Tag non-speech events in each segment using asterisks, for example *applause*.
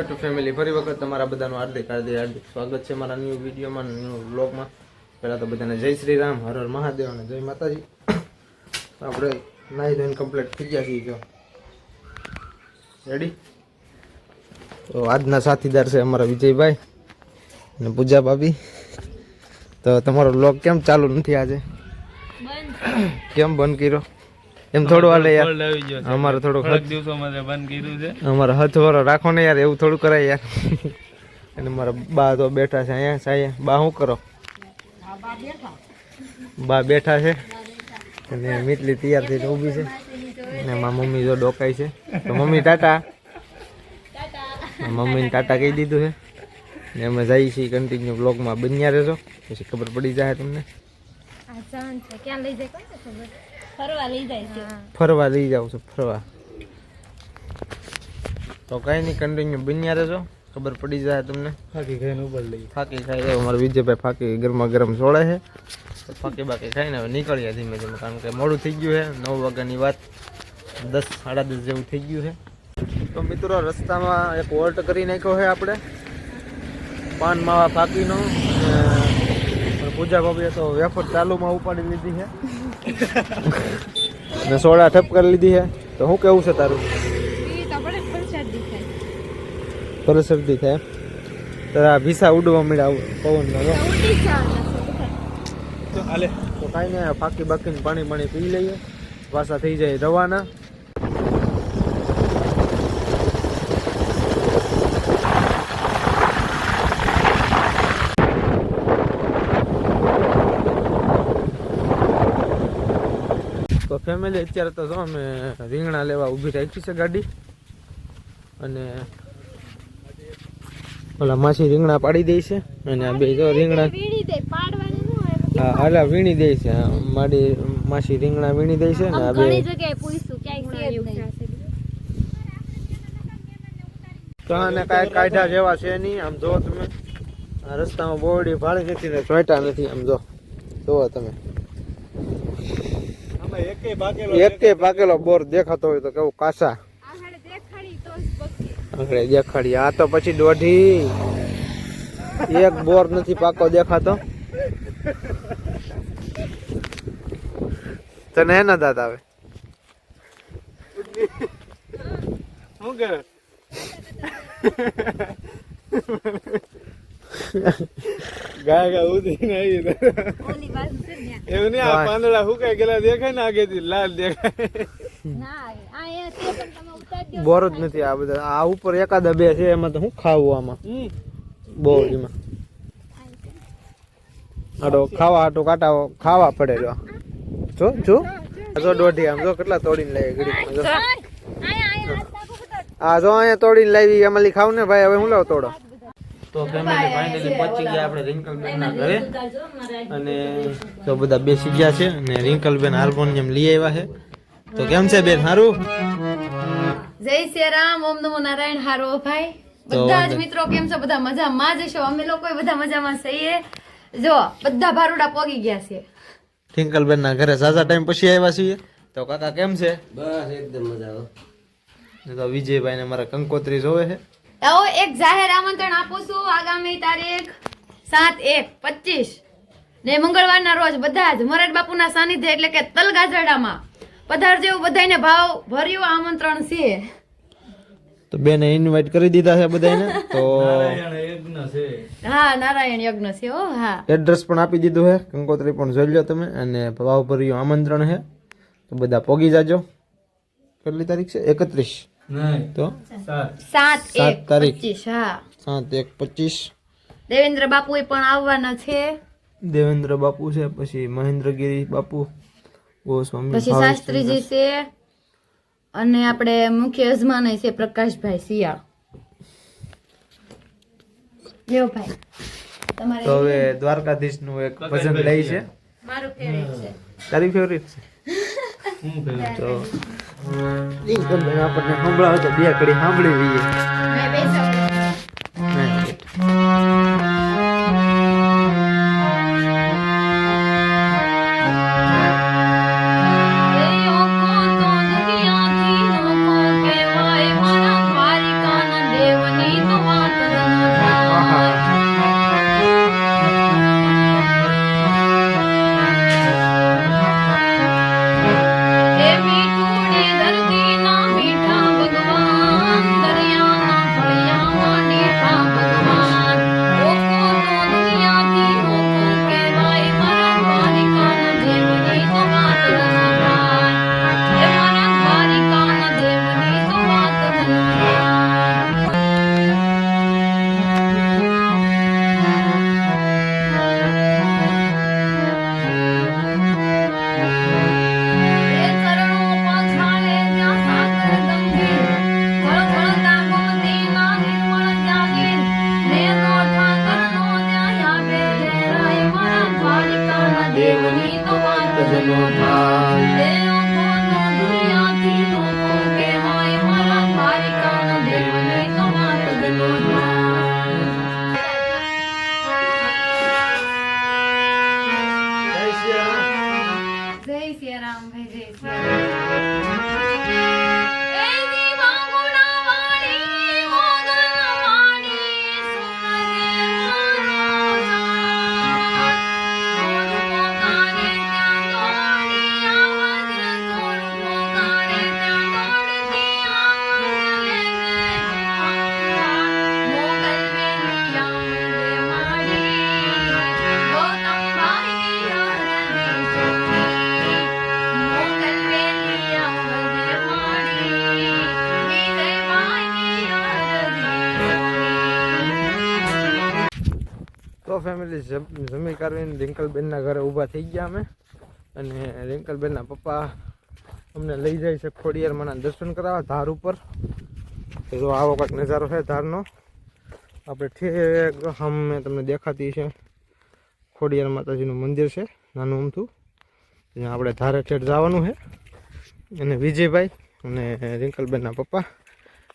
Hello two family ફરી વખત તમારા બધાનું હાર્દિક હાર્દિક હાર્દિક સ્વાગત છે મારા ન્યૂ વિડીયોમાં ન્યૂ વ્લોગમાં પહેલાં તો બધાને જય શ્રી રામ હર હર મહાદેવ અને જય માતાજી. *coughs* આપણે નાહી ધોઈને કમ્પ્લીટ થઈ ગયા છીએ જો. રેડી તો આજના સાથીદાર છે અમારા વિજયભાઈ અને પૂજા ભાભી. તો તમારો વ્લોગ કેમ ચાલુ નથી આજે? *coughs* કેમ બંધ કર્યો? એમ થોડું હાલે યાર. અમારે થોડું તે બંધ કર્યું છે. અમારા હથવારો રાખો ને યાર એવું થોડું કરાય યાર. *laughs* અને મારા બા તો બેઠા છે અહીંયા સાયા. બા શું કરો? બા બેઠા છે. અને મીટલી તૈયાર થઈને ઊભી છે. અને મારા મમ્મી જો ડોકાય છે. તો મમ્મી ટાટા. મમ્મીને ટાટા કહી દીધું છે. ને અમે જઈએ છીએ કન્ટિન્યુ બ્લોગમાં બન્યા રહેજો. પછી ખબર પડી જાય તમને. આ જાણ છે. ક્યાં લઈ જાય ખબર? ફરવા લઈ જાય છે. ફરવા લઈ જાઉં છું ફરવા. તો કાંઈ નહીં કન્ટિન્યુ બન્યા રહેજો. ખબર પડી જાય તમને. ફાકી ખાઈને ઉપર લઈ. ફાકી ખાઈ જાય. અમારા વિજયભાઈ ફાકી ગરમા ગરમ છોડે છે ફાકી બાકી ખાઈને હવે નીકળીએ ધીમે ધીમે. કારણ કે મોડું થઈ ગયું છે. નવ વાગ્યાની વાત. દસ સાડા દસ જેવું થઈ ગયું છે. તો મિત્રો રસ્તામાં એક વોલ્ટ કરી નાખ્યો છે આપણે. પાન માવા ફાકીનો. પૂજા ભાભીએ તો વેફર ચાલુમાં ઉપાડી લીધી છે. ને સોડા ઠપ કરી લીધી છે તો શું કેવું છે તારું? ફરજ શરદી થાય. તારા ભીસા ઉડવા મળ્યા પવન તો કાંઈ નહીં ફાકી બાકીને પાણી પાણી પી લઈએ. પાછા થઈ જાય રવાના. તો ફેમિલી અત્યારે તો જો અમે રીંગણા લેવા ઊભી રાખી છે ગાડી. અને ઓલા માસી રીંગણા પાડી દે છે. અને આ બે જો રીંગણા હા હાલા વીણી દે છે. મારી માસી રીંગણા વીણી દે છે ને આ બે તો આને કાંઈ કાઢ્યા જેવા છે નહીં. આમ જો તમે આ રસ્તામાં બોરડી ભાળી નથી ને ચોંટા નથી. આમ જો જોવો તમે. એકે પાકેલો બોર દેખાતો હોય તો કેવું કાસા? આંગળે દેખાડી આ તો પછી દોઢી. એક બોર નથી પાકો દેખાતો. તને એના દાંત આવે? શું કરે ગાય ગા ઉધી નહીં ઓલી બાજુ એવું નહીં આ પાંદડા હુકાઈ ગયેલા દેખાય ને આગેથી લાલ દેખાય. બોર જ નથી આ બધા. આ ઉપર એકાદા બે છે એમાં તો શું ખાવું આમાં? બહુ એમાં. આટો ખાવા આટો કાંટા ખાવા પડે જો. જો જો. જો દોઢી આમ જો કેટલા તોડીને લાવી ઘડીકમાં જો. આ જો અહીંયા તોડીને લાવી એમાં ખાવ ને ભાઈ હવે હું લાવ તોડો? તો ફેમિલી ફાઇનલી પહોંચી ગયા આપણે રિંકલબેન ના ઘરે. અને તો બધા બેસી ગયા છે અને રિંકલબેન હાર્મોનિયમ લઈ આવ્યા છે. તો કેમ છે બેન સારું જય શ્રી રામ ઓમ નમો નારાયણ હારો ભાઈ. બધા જ મિત્રો કેમ છો? બધા મજામાં જ છો? અમે લોકો બધા મજામાં છીએ. જો બધા ભારુડા પોગી ગયા છે. રિંકલબેન ના ઘરે સાજા ટાઈમ પછી આવ્યા છીએ. તો કાકા કેમ છે? બસ એકદમ મજા આવે તો વિજયભાઈ ને મારા કંકોત્રી જોવે છે. આવો એક જાહેર આમંત્રણ આપું છું આગામી તારીખ સાત એક પચીસ. ને મંગળવારના રોજ બધા જ મોરાર બાપુના સાનિધ્ય એટલે કે તલગાજરડામાં પધાર જેવું બધાને ભાવ ભર્યું આમંત્રણ છે. તો બેને ઇન્વાઇટ કરી દીધા છે બધાને તો હા નારાયણ યજ્ઞ છે હો હા. એડ્રેસ પણ આપી દીધું છે કંકોત્રી પણ જોઈ લો તમે અને ભાવ ભર્યું આમંત્રણ છે તો બધા પોગી જાજો. કેટલી તારીખ છે? એકત્રીસ. તો? સાત. સાત તારીખ. પચીસ હા. સાત એક પચીસ. દેવેન્દ્ર બાપુ એ પણ આવવાના છે. દેવેન્દ્ર બાપુ છે પછી મહેન્દ્રગીરી બાપુ ગોસ્વામી પછી શાસ્ત્રીજી છે અને આપણે મુખ્ય યજમાન છે પ્રકાશભાઈ શિયાળ. જેવો ભાઈ તમારે તો હવે દ્વારકાધીશનું એક ભજન લઈ છે. મારું ફેવરિટ છે. તારી ફેવરિટ છે? તો આપણને સંભળાવે તો બે કડી સાંભળી લઈએ તો ફેમિલી જમી કરવીને રિંકલબેનના ઘરે ઊભા થઈ ગયા અમે. અને રિંકલબેનના પપ્પા અમને લઈ જાય છે ખોડિયારમાંના દર્શન કરાવવા ધાર ઉપર. જો આવો કંઈક નજારો છે ધારનો. આપણે ઠેક સામે તમને દેખાતી છે. ખોડિયાર માતાજીનું મંદિર છે, નાનું અમથું. ત્યાં આપણે ધારે ઠેઠ જવાનું છે. અને વિજયભાઈ અને રિંકલબેનના પપ્પા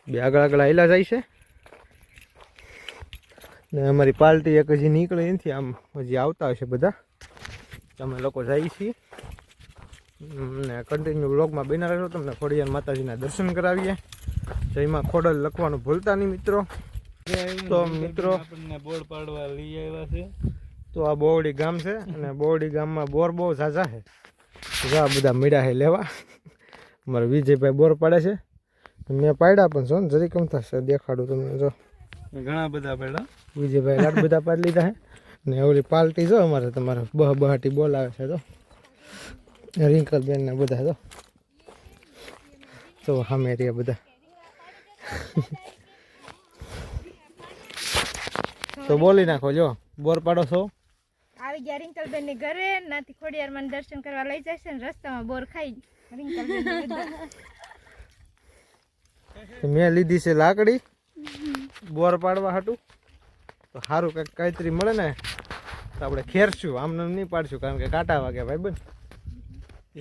બે આગળ આગળ આવેલા જાય છે. ને અમારી પાર્ટી એક હજી નીકળી નથી આમ હજી આવતા હશે બધા. અમે લોકો જઈએ છીએ. ને કન્ટિન્યુ બ્લોગમાં બિના તમને ખોડિયાર માતાજીના દર્શન કરાવીએ. જયમાં ખોડલ લખવાનું ભૂલતા નહીં મિત્રો. તો મિત્રો બોર્ડ પાડવા લઈ આવ્યા છે. તો આ બોવડી ગામ છે અને બોવડી ગામમાં બોર બહુ ઝાઝા છે. જો બધા મીડા છે લેવા. અમારા વિજયભાઈ બોર પાડે છે. મેં પાડ્યા પણ છો ને જરી કમ થશે દેખાડું તમને જો. ઘણા બધા પડ્યા વિજયભાઈ લાડ બધા પાડી લીધા છે ને ઓલી પાર્ટી જો અમારે તમારે બહ બહાટી બોલાવે છે તો. રિંકલબેન ને બધા તો તો સામે રહ્યા બધા. તો બોલી નાખો જો બોર પાડો છો? આવી ગયા રિંકલબેનની ઘરે નાથી ખોડિયાર માં દર્શન કરવા લઈ જશે ને રસ્તામાં બોર ખાઈ રિંકલબેન તો મેં લીધી છે લાકડી. બોર પાડવા હાટું. તો સારું કંઈક કાંઈતરી મળે ને તો આપણે ખેરશું. આમને આમ નહીં પાડશું કારણ કે કાંટા વાગ્યા ભાઈ બન.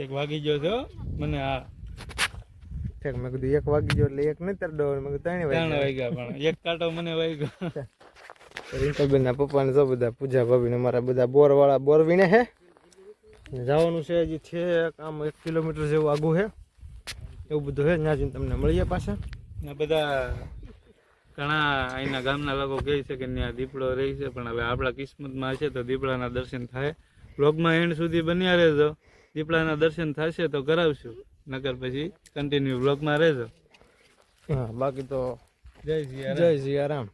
એક વાગી ગયો છો મને આ ઠેક મેં કીધું એક વાગી ગયો એટલે એક નહીં તરડો મેં કીધું ત્રણ વાગ્યા. વાગ્યા પણ. એક કાંટો મને વાગ્યો. રિંકલબેનના પપ્પાને જો બધા પૂજા ભાભીને મારા બધા બોર વાળા બોર વીણે હે જવાનું છે હજી છે આમ એક કિલોમીટર જેવું આગું છે એવું બધું છે ત્યાં જઈને તમને મળીએ પાછા. ને બધા ઘણા અહીંના ગામના લોકો કહે છે કે ત્યાં દીપડો રહે છે પણ હવે આપણા કિસ્મતમાં હશે તો દીપડાના દર્શન થાય. બ્લોગમાં એન્ડ સુધી બન્યા રહેજો. દીપડાના દર્શન થશે તો કરાવશું. નકર પછી કન્ટિન્યુ બ્લોગમાં રહેજો. હા બાકી તો જય સિયા જય સિયારામ